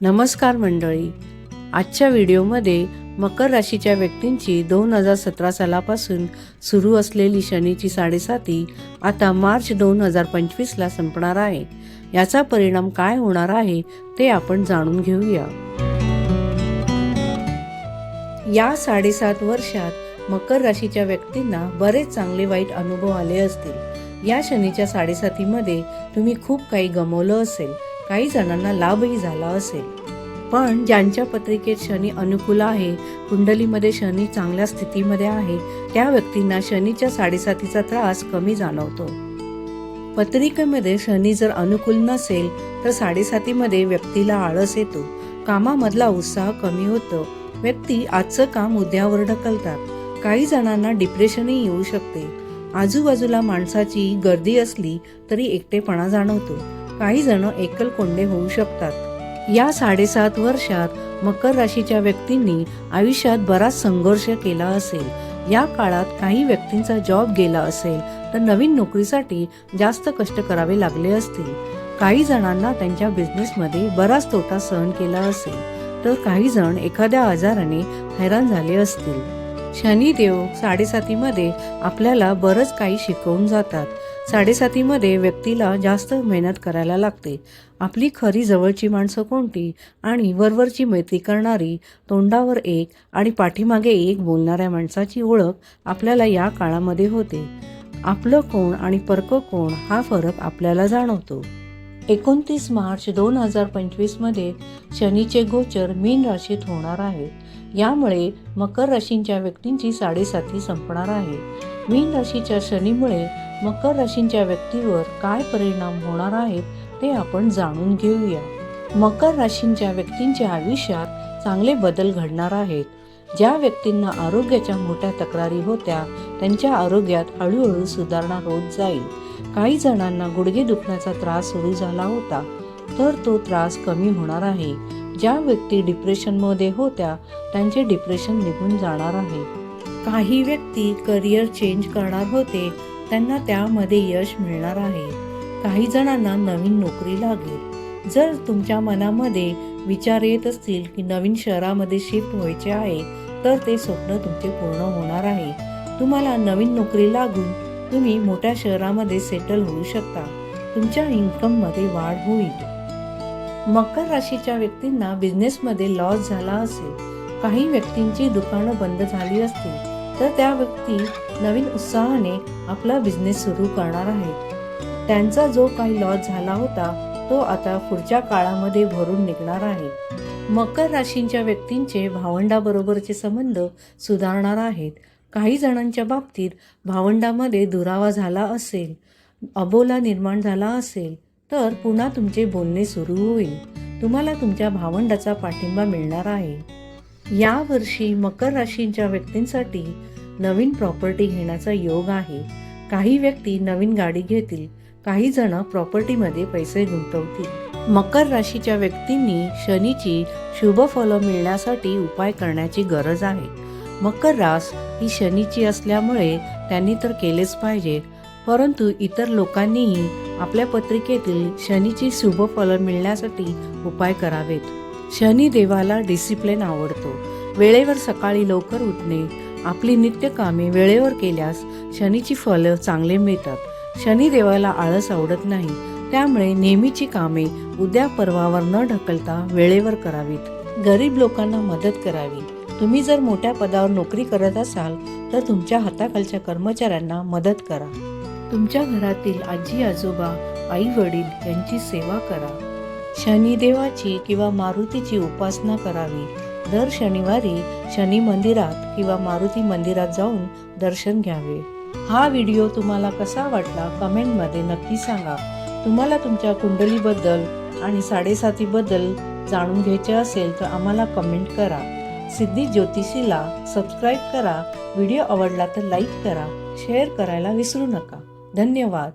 नमस्कार मंडळी. आजच्या व्हिडिओमध्ये मकर राशीच्या व्यक्तींची दोन हजार सतरा सालापासून सुरू असलेली शनीची साडेसाती आता मार्च दोन हजार पंचवीसला संपणार आहे. याचा परिणाम काय होणार आहे ते आपण जाणून घेऊया. या साडेसात वर्षात मकर राशीच्या व्यक्तींना बरेच चांगले वाईट अनुभव आले असतील. या शनीच्या साडेसातीमध्ये तुम्ही खूप काही गमवलं असेल. काही जणांना लाभही झाला असेल. पण ज्यांच्या पत्रिकेत शनी अनुकूल आहे कुंडलीमध्ये शनी चांगल्या स्थितीमध्ये आहे त्या व्यक्तींना शनीच्या साडेसातीचा त्रास कमी जाणवतो. पत्रिकेमध्ये शनी जर अनुकूल नसेल तर साडेसातीमध्ये व्यक्तीला आळस येतो. कामामधला उत्साह कमी होतो. व्यक्ती आजचं काम उद्यावर ढकलतात. काही जणांना डिप्रेशनही येऊ शकते. आजूबाजूला माणसाची गर्दी असली तरी एकटेपणा जाणवतो. काही जण एकल कोंडे होऊ शकतात. या साडेसात वर्षात मकर राशीच्या व्यक्तींनी आयुष्यात बराच संघर्ष केला असेल. या काळात काही व्यक्तींचा जॉब गेला असेल तर नवीन नोकरीसाठी जास्त कष्ट करावे लागले असतील. काही जणांना त्यांच्या बिझनेसमध्ये बराच तोटा सहन केला असेल तर काही जण एखाद्या आजाराने हैराण झाले असतील. शनिदेव साडेसातीमध्ये आपल्याला बरंच काही शिकवून जातात. साडेसातीमध्ये व्यक्तीला जास्त मेहनत करायला लागते. आपली खरी जवळची माणसं कोणती? आणि वरवरची मैत्री करणारी तोंडावर एक आणि पाठीमागे एक बोलणाऱ्या माणसाची ओळख आपल्याला या काळामध्ये होते. आपलं कोण आणि परक कोण हा फरक आपल्याला जाणवतो. एकोणतीस मार्च दोन हजार पंचवीसमध्ये शनीचे गोचर मीन राशीत होणार आहे. यामुळे मकर राशींच्या व्यक्तींची साडेसाती संपणार आहे. मीन राशीच्या शनीमुळे मकर राशींच्या व्यक्तीवर काय परिणाम होणार आहेत ते आपण जाणून घेऊया. मकर राशींच्या व्यक्तींच्या आयुष्यात चांगले बदल घडणार आहेत. ज्या व्यक्तींना आरोग्याच्या मोठ्या तक्रारी होत्या त्यांच्या आरोग्यात हळूहळू सुधारणा होत जाईल. काही जणांना गुडघे दुखण्याचा त्रास सुरू झाला होता तर तो त्रास कमी होणार आहे. ज्या व्यक्ती डिप्रेशनमध्ये होत्या त्यांचे डिप्रेशन निघून जाणार आहे. काही व्यक्ती करिअर चेंज करणार होते त्यांना त्यामध्ये यश मिळणार आहे. काही जणांना नवीन नोकरी लागेल. जर तुमच्या मनामध्ये विचार येत असतील की नवीन शहरामध्ये शिफ्ट व्हायचे आहे तर ते स्वप्न तुमचे पूर्ण होणार आहे. तुम्हाला नवीन नोकरी लागून तुम्ही मोठ्या शहरामध्ये सेटल होऊ शकता. तुमच्या इन्कममध्ये वाढ होईल. मकर राशीच्या व्यक्तींना बिझनेसमध्ये लॉस झाला असेल. काही व्यक्तींची दुकानं बंद झाली असतील. तर त्या व्यक्ती नवीन उत्साहाने आपला बिझनेस सुरू करणार आहेत त्यांचा जो काही लॉस झाला होता तो आता पुढच्या काळामध्ये भरून निघणार आहे. मकर राशींच्या व्यक्तींचे भावंडाबरोबरचे संबंध सुधारणार आहेत. काही जणांच्या बाबतीत भावंडामध्ये दुरावा झाला असेल अबोला निर्माण झाला असेल तर पुन्हा तुमचे बोलणे सुरू होईल. तुम्हाला तुमच्या भावंडाचा पाठिंबा मिळणार आहे. या वर्षी मकर राशींच्या व्यक्तींसाठी नवीन प्रॉपर्टी घेण्याचा योग आहे. काही व्यक्ती नवीन गाडी घेतील काही जण प्रॉपर्टीमध्ये पैसे गुंतवतील. मकर राशीच्या व्यक्तींनी शनीची शुभ फलं मिळण्यासाठी उपाय करण्याची गरज आहे. मकर रास ही शनीची असल्यामुळे त्यांनी तर केलेच पाहिजे परंतु इतर लोकांनीही आपल्या पत्रिकेतील शनीची शुभ फलं मिळण्यासाठी उपाय करावेत. शनिदेवाला डिसिप्लिन आवडतो. वेळेवर सकाळी लवकर उठणे आपली नित्य कामे वेळेवर केल्यास शनीची फलं चांगले मिळतात. शनिदेवाला आळस आवडत नाही त्यामुळे नेहमीची कामे उद्या परवावर न ढकलता वेळेवर करावीत. गरीब लोकांना मदत करावी. तुम्ही जर मोठ्या पदावर नोकरी करत असाल तर तुमच्या हाताखालच्या कर्मचाऱ्यांना मदत करा. तुमच्या घरातील आजी आजोबा आई वडील यांची सेवा करा. शनिदेवाची किंवा मारुतीची उपासना करावी. दर शनिवारी शनी मंदिरात किंवा मारुती मंदिरात जाऊन दर्शन घ्यावे. हा व्हिडिओ तुम्हाला कसा वाटला कमेंटमध्ये नक्की सांगा. तुम्हाला तुमच्या कुंडलीबद्दल आणि साडेसातीबद्दल जाणून घ्यायचे असेल तर आम्हाला कमेंट करा. सिद्धी ज्योतिषीला सबस्क्राईब करा. व्हिडिओ आवडला तर लाईक करा. शेअर करायला विसरू नका. धन्यवाद.